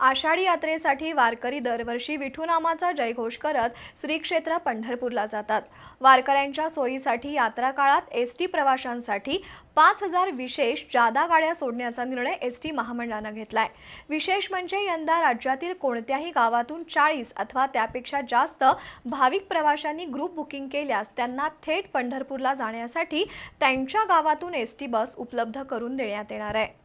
आषाढी यात्रेसाठी वारकरी दरवर्षी विठूनामाचा जयघोष करत श्री क्षेत्र पंढरपूरला जातात. वारकऱ्यांच्या सोयीसाठी यात्रा काळात एस टी प्रवाशांसाठी पाच हजार विशेष जादा गाड्या सोडण्याचा निर्णय एस टी महामंडळानं घेतलाय. विशेष म्हणजे यंदा राज्यातील कोणत्याही गावातून चाळीस अथवा त्यापेक्षा जास्त भाविक प्रवाशांनी ग्रुप बुकिंग केल्यास त्यांना थेट पंढरपूरला जाण्यासाठी त्यांच्या गावातून एस टी बस उपलब्ध करून देण्यात येणार आहे.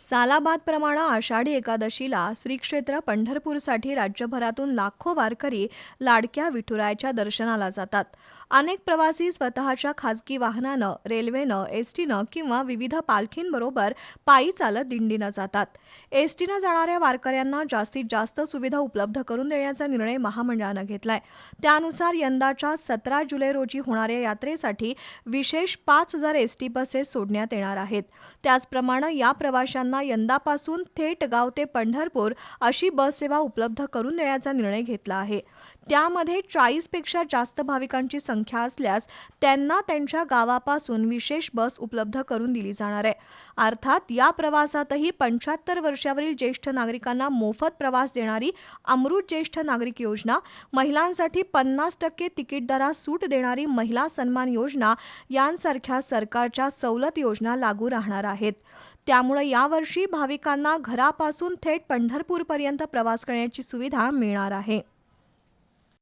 सालाबादप्रमाणे आषाढी एकादशीला श्रीक्षेत्र पंढरपूरसाठी राज्यभरातून लाखो वारकरी लाडक्या विठुरायाच्या दर्शनाला जातात. अनेक प्रवासी स्वतःच्या खाजगी वाहनानं रेल्वेनं एसटीनं किंवा विविध पालखींबरोबर पायी चालत दिंडीनं जातात. एसटीनं जाणाऱ्या वारकऱ्यांना जास्तीत जास्त सुविधा उपलब्ध करून देण्याचा निर्णय महामंडळानं घेतलाय. त्यानुसार यंदाच्या सतरा जुलै रोजी होणाऱ्या यात्रेसाठी विशेष पाच हजार एस टी बसेस सोडण्यात येणार आहेत. त्याचप्रमाणे या प्रवाशांना यंदापासून थेट गाव ते पंढरपूर अशी बस सेवा उपलब्ध करून देण्याचा निर्णय घेतला आहे. त्यामध्ये चाळीसपेक्षा जास्त भाविकांची संख्या असल्यास त्यांना त्यांच्या गावापासून विशेष बस उपलब्ध करून दिली जाणार आहे. अर्थात या प्रवासातही पंच्याहत्तर वर्षावरील ज्येष्ठ नागरिकांना मोफत प्रवास देणारी अमृत ज्येष्ठ नागरिक योजना महिलांसाठी पन्नास टक्के तिकीट दरात सूट देणारी महिला सन्मान योजना यांसारख्या सरकारच्या सवलत योजना लागू राहणार आहेत. त्यामुळे यावर्षी भाविकांना घरापासून थेट पंढरपूरपर्यंत प्रवास करण्याची सुविधा मिळणार आहे.